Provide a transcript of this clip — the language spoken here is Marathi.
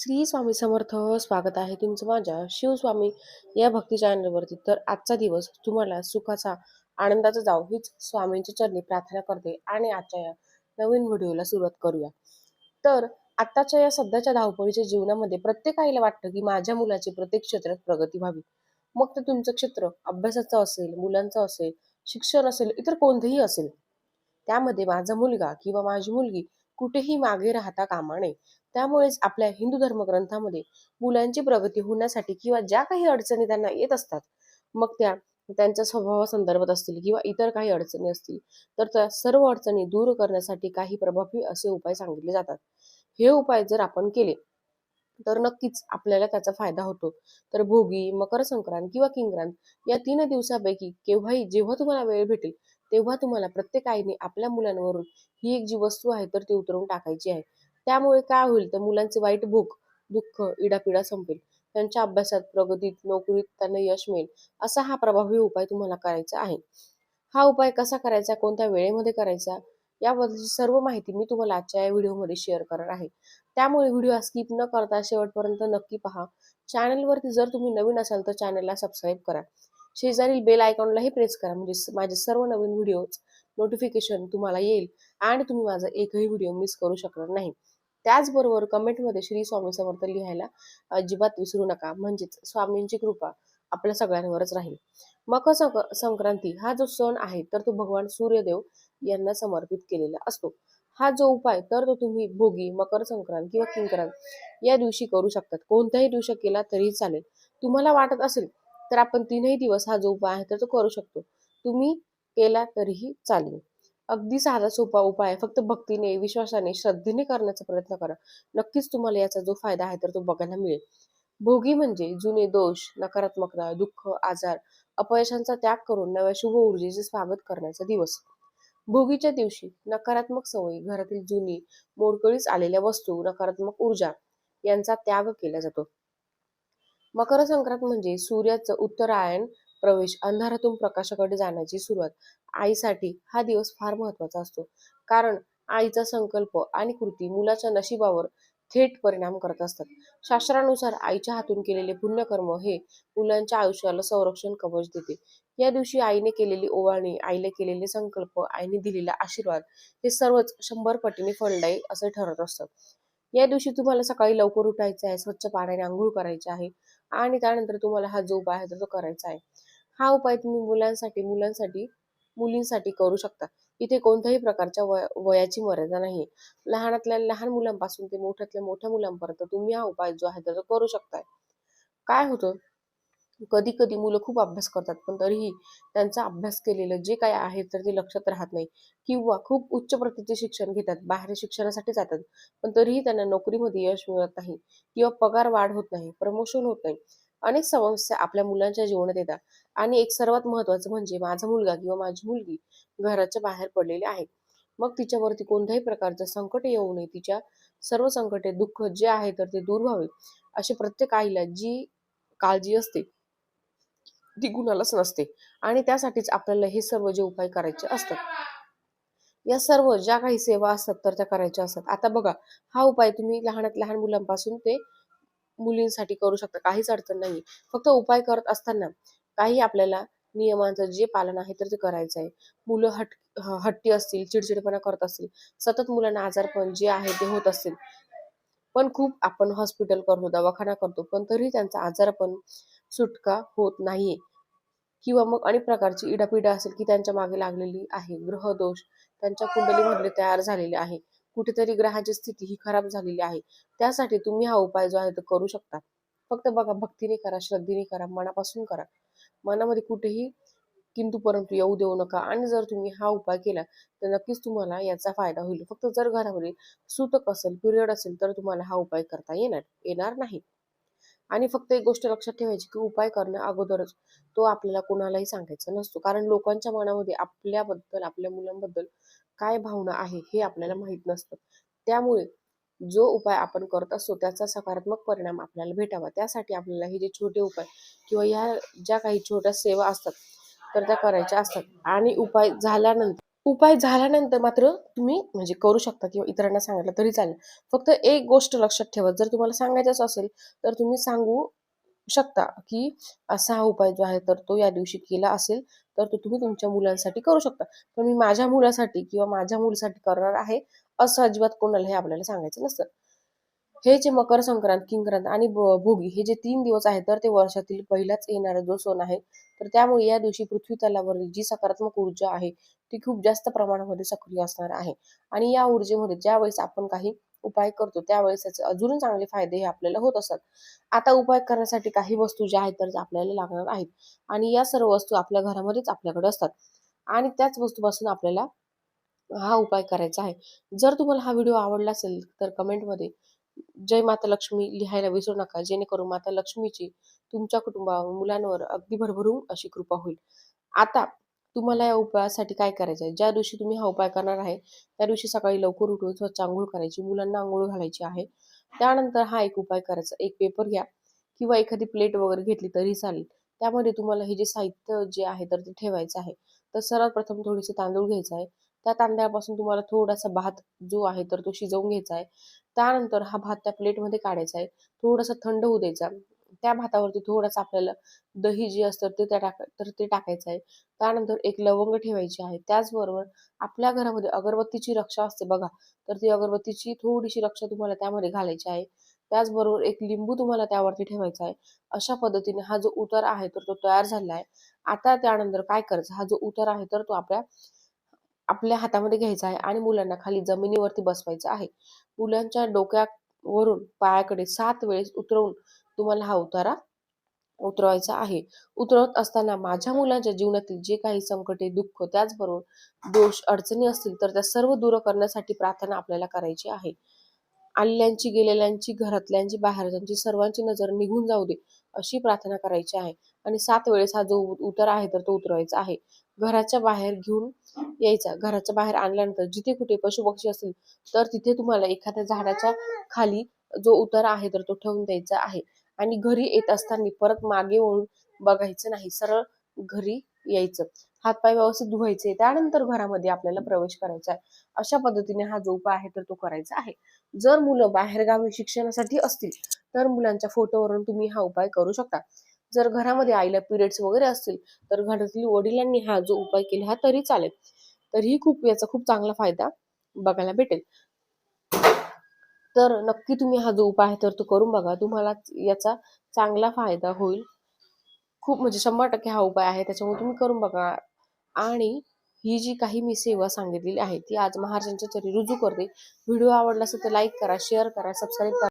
श्री स्वामी समर्थ स्वागत आहे तुमचं माझ्या शिवस्वामी या भक्ती चॅनलवरती. तर आजचा दिवस तुम्हाला सुखाचा आनंदाचा जाऊ हीच स्वामींच्या चरणी प्रार्थना करते आणि आजच्या या नवीन व्हिडिओला सुरुवात करूया. तर आत्ताच्या या सध्याच्या धावपळीच्या जीवनामध्ये प्रत्येक आईला वाटतं की माझ्या मुलाची प्रत्येक क्षेत्रात प्रगती व्हावी. मग ते तुमचं क्षेत्र अभ्यासाचं असेल मुलांचं असेल शिक्षण असेल इतर कोणतेही असेल. त्यामध्ये माझा मुलगा किंवा माझी मुलगी कुठेही मागे राहता कामा नये. त्यामुळेच आपल्या हिंदू धर्मग्रंथामध्ये मुलांची प्रगती होण्यासाठी किंवा ज्या काही अडचणी त्यांना येत असतात मग त्या त्यांच्या स्वभावासंदर्भात असतील किंवा इतर काही अडचणी असतील तर त्या सर्व अडचणी दूर करण्यासाठी काही प्रभावी असे उपाय सांगितले जातात. हे उपाय जर आपण केले तर नक्कीच आपल्याला त्याचा फायदा होतो. तर भोगी मकर संक्रांत किंवा किंक्रांत या तीन दिवसापैकी केव्हाही जेव्हा तुम्हाला वेळ भेटेल तेव्हा तुम्हाला प्रत्येक आईने आपल्या मुलांवरून ही एक जी वस्तू आहे तर ती उतरवून टाकायची आहे. त्यामुळे काय होईल? तर मुलांचे वाईट भूक दुःख इडापिडा संपेल. त्यांच्या अभ्यासात प्रगतीत नोकरीत त्यांना यश मिळेल. असा हा प्रभावी उपाय तुम्हाला करायचा आहे. हा उपाय कसा करायचा? कोणत्या वेळेमध्ये करायचा? याबद्दलची सर्व माहिती मी तुम्हाला आजच्या या व्हिडिओमध्ये शेअर करणार आहे. त्यामुळे व्हिडिओ स्किप न करता शेवटपर्यंत नक्की पहा. चॅनलवरती जर तुम्ही नवीन असाल तर चॅनलला सबस्क्राईब करा. शेजारील बेल आयकॉनलाही प्रेस करा. म्हणजे माझे सर्व नवीन व्हिडिओज नोटिफिकेशन तुम्हाला येईल. आणि तुम्ही माझा एकही व्हिडिओ मिस करू शकणार नाही. त्याचबरोबर कमेंटमध्ये श्री स्वामी समर्थ लिहायला अजिबात विसरू नका. म्हणजेच स्वामींची कृपा आपल्या सगळ्यांवरच राहील. मकर संक- संक्रांती हा जो सण आहे तर तो भगवान सूर्यदेव यांना समर्पित केलेला असतो. हा जो उपाय तर तो तुम्ही भोगी मकर संक्रांत किंवा किंक्रांत या दिवशी करू शकतात. कोणत्याही दिवशी केला तरीही चालेल. तुम्हाला वाटत असेल तर आपण तीनही दिवस हा जो उपाय आहे तर तो करू शकतो. तुम्ही केला तरीही चालेल. अगदी साधा सोपा उपाय. आहे. फक्त भक्तीने विश्वासाने श्रद्धेने करण्याचा प्रयत्न करा. नक्कीच तुम्हाला याचा जो फायदा आहे तर तो बघायला मिळेल. भोगी म्हणजे जुने दोष नकारात्मकता दुःख आजार अपयशांचा त्याग करून नव्या शुभ ऊर्जेचे स्वागत करण्याचा दिवस. भोगीच्या दिवशी नकारात्मक सवयी घरातील जुनी मोडकळीस आलेल्या वस्तू नकारात्मक ऊर्जा यांचा त्याग केला जातो. मकर संक्रांत म्हणजे सूर्याचं उत्तरायण प्रवेश अंधारातून प्रकाशाकडे जाण्याची सुरुवात आईसाठी हा दिवस फार महत्त्वाचा असतो. कारण आईचा संकल्प आणि कृती मुलाच्या नशिबावर थेट परिणाम करत असतात. शास्त्रानुसार आईच्या हातून केलेले पुण्यकर्म हे मुलांच्या आयुष्याला संरक्षण कवच देते. या दिवशी आईने केलेली ओवाळणी आईने केलेले संकल्प आईने दिलेला आशीर्वाद हे सर्वच शंभर पटीने फळदायी असे ठरत असतात. या दिवशी तुम्हाला सकाळी लवकर उठायचं आहे स्वच्छ पाण्याने आंघोळ करायची आहे आणि त्यानंतर तुम्हाला हा जो उपाय आहे तो करायचा आहे. हा उपाय तुम्ही मुलांसाठी मुलांसाठी मुलींसाठी करू शकता. इथे कोणत्याही प्रकारच्या वय वयाची मर्यादा नाही लहानातल्या लहान मुलांपासून ते मोठ्यातल्या मोठ्या मुलांपर्यंत तुम्ही हा उपाय जो आहे तो करू शकताय. काय होतं? कधी कधी मुलं खूप अभ्यास करतात पण तरीही त्यांचा अभ्यास केलेलं जे काय आहे तर ते लक्षात राहत नाही. किंवा खूप उच्च प्रतीचे शिक्षण घेतात बाहेर शिक्षणासाठी जातात पण तरीही त्यांना नोकरीमध्ये यश मिळत नाही किंवा पगार वाढ होत नाही प्रमोशन होत नाही. अनेक समस्या आपल्या मुलांच्या जीवनात येतात. आणि एक सर्वात महत्वाचं म्हणजे माझा मुलगा किंवा माझी मुलगी घराच्या बाहेर पडलेली आहे. मग तिच्यावरती कोणत्याही प्रकारचं संकट येऊ नये. तिच्या सर्व संकटे दुःख जे आहे तर ते दूर व्हावे. अशी प्रत्येक आईला जी काळजी असते ती कुणालाच नसते. आणि त्यासाठीच आपल्याला हे सर्व जे उपाय करायचे असतात. या सर्व ज्या काही सेवा असतात तर त्या करायच्या असतात. आता बघा हा उपाय तुम्ही लहानात लहान मुलांपासून ते मुलींसाठी करू शकता. काहीच अडचण नाही फक्त उपाय करत असताना काही आपल्याला नियमांचं जे पालन आहे तर ते करायचं आहे. मुलं हट हट्टी असतील चिडचिडपणा करत असतील सतत मुलांना आजारपण जे आहे ते होत असतील. पण खूप आपण हॉस्पिटल करतो दवाखाना करतो पण तरी त्यांचा आजारपण सुटका होत नाहीये. किंवा मग अनेक प्रकारची इडापिडा असेल की त्यांच्या मागे लागलेली आहे. ग्रहदोष त्यांच्या कुंडलीमधले तयार झालेले आहे. कुठेतरी ग्रहाची स्थिती ही खराब झालेली आहे. त्यासाठी तुम्ही हा उपाय जो आहे तो करू शकता. फक्त बघा भक्तीने करा श्रद्धेने करा मनापासून करा. मनामध्ये कुठेही किंतु परंतु येऊ देऊ नका. आणि जर तुम्ही हा उपाय केला तर नक्कीच तुम्हाला याचा फायदा होईल. फक्त जर घरामध्ये सूतक असेल पिरियड असेल तर तुम्हाला हा उपाय करता येणार येणार नाही. आणि फक्त एक गोष्ट लक्षात ठेवायची की उपाय करण्या अगोदरच तो आपल्याला कोणालाही सांगायचा नसतो. कारण लोकांच्या मनामध्ये आपल्याबद्दल आपल्या मुलांबद्दल काय भावना आहे हे आपल्याला माहीत नसतं. त्यामुळे जो उपाय आपण करत असतो त्याचा सकारात्मक परिणाम आपल्याला भेटावा. त्यासाठी आपल्याला हे जे छोटे उपाय किंवा या ज्या काही छोट्या सेवा असतात तर त्या करायच्या असतात. आणि उपाय झाल्यानंतर उपाय झाल्यानंतर मात्र तुम्ही म्हणजे करू शकता किंवा इतरांना सांगितलं तरी चालेल. फक्त एक गोष्ट लक्षात ठेवा. जर तुम्हाला सांगायचंच असेल तर तुम्ही सांगू शकता की असा हा उपाय जो आहे तर तो या दिवशी केला असेल तर तो तुम्ही तुमच्या मुलांसाठी करू शकता. पण मी माझ्या मुलासाठी किंवा माझ्या मुलीसाठी करणार आहे असं अजिबात कोणाला हे आपल्याला सांगायचं नसतं. हे जे मकर संक्रांत किंक्रांत आणि भोगी हे जे तीन दिवस आहेत तर ते वर्षातील पहिलाच येणारा जो सण आहे तर त्यामुळे या दिवशी पृथ्वी तलावरील जी सकारात्मक ऊर्जा आहे ती खूप जास्त प्रमाणामध्ये सक्रिय असणार आहे. आणि या ऊर्जेमध्ये ज्या वेळेस आपण काही उपाय करतो त्यावेळेस त्याचे अजून चांगले फायदे हे आपल्याला होत असतात. आता उपाय करण्यासाठी काही वस्तू ज्या आहेत तर आपल्याला लागणार आहेत आणि या सर्व वस्तू आपल्या घरामध्येच आपल्याकडे असतात. आणि त्याच वस्तूपासून आपल्याला हा उपाय करायचा आहे. जर तुम्हाला हा व्हिडिओ आवडला असेल तर कमेंटमध्ये जय माता लक्ष्मी लिहायला विसरू नका. जेणेकरून माता लक्ष्मीची तुमच्या कुटुंबावर मुलांवर अगदी भरभरून अशी कृपा होईल. आता तुम्हाला या उपायासाठी काय करायचं आहे? ज्या दिवशी तुम्ही हा उपाय करणार आहे त्या दिवशी सकाळी लवकर उठून स्वच्छ आंघोळ करायची मुलांना आंघोळ घालायची आहे. त्यानंतर हा एक उपाय करायचा एक पेपर घ्या किंवा एखादी प्लेट वगैरे घेतली तरी चालेल. त्यामध्ये तुम्हाला हे जे साहित्य जे आहे तर ते ठेवायचं आहे. तर सर्वात प्रथम थोडेसे तांदूळ घ्यायचा आहे. त्या तांदळापासून तुम्हाला थोडासा भात जो आहे तर तो शिजवून घ्यायचा आहे. त्यानंतर हा भात त्या प्लेटमध्ये काढायचा आहे. थोडासा थंड होऊ द्यायचा. त्या भातावरती थोडस आपल्याला दही जे असतं ते त्या टाक तर ते टाकायचं आहे. त्यानंतर एक लवंग ठेवायची आहे. त्याचबरोबर आपल्या घरामध्ये अगरबत्तीची रक्षा असते बघा तर ती अगरबत्तीची थोडीशी रक्षा तुम्हाला त्यामध्ये घालायची आहे. त्याचबरोबर एक लिंबू तुम्हाला त्यावरती ठेवायचा आहे. अशा पद्धतीने हा जो उतार आहे तर तो तयार झाला आहे. आता त्यानंतर काय करायचं? हा जो उतार आहे तर तो आपल्या आपल्या हातामध्ये घ्यायचा आहे आणि मुलांना खाली जमिनीवरती बसवायचा आहे. मुलांच्या डोक्यावरून पायाकडे सात वेळेस उतरवून तुम्हाला हा उतारा उतरवायचा आहे. उतरवत असताना माझ्या मुलांच्या जीवनातील जे काही संकटे दुःख त्याचबरोबर दोष अडचणी असतील तर त्या सर्व दूर करण्यासाठी प्रार्थना आपल्याला करायची आहे. आलेल्यांची गेलेल्यांची घरातल्यांची बाहेरच्यांची सर्वांची नजर निघून जाऊ दे अशी प्रार्थना करायची आहे. आणि सात वेळेस हा जो उतर आहे तर तो उतरवायचा आहे. घराच्या बाहेर घेऊन यायचा. घराच्या बाहेर आणल्यानंतर जिथे कुठे पशु पक्षी असतील तर तिथे तुम्हाला एखाद्या झाडाच्या खाली जो उतार आहे तर तो ठेवून द्यायचा आहे. आणि घरी येत असताना परत मागे वळून बघायचं नाही सरळ घरी यायचं. हातपाय व्यवस्थित धुवायचे त्यानंतर घरामध्ये आपल्याला प्रवेश करायचा आहे. अशा पद्धतीने हा जो उपाय आहे तर तो करायचा आहे. जर मुलं बाहेरगावी शिक्षणासाठी असतील तर मुलांच्या फोटोवरून तुम्ही हा उपाय करू शकता. जर घरामध्ये आईला पिरियड्स वगैरे असतील तर घरातील वडिलांनी हा जो उपाय केला तरी चालेल. तरीही खूप याचा खूप चांगला फायदा बघायला भेटेल. तर नक्की तुम्ही हा जो उपाय आहे तर तो करून बघा. तुम्हाला याचा चांगला फायदा होईल. खूप म्हणजे शंभर टक्के हा उपाय आहे त्याच्यामुळे तुम्ही करून बघा. आणि ही जी काही मी सेवा सांगितलेली आहे ती आज महाराजांच्या तरी रुजू करते. व्हिडिओ आवडला असेल तर लाईक करा शेअर करा सबस्क्राईब करा.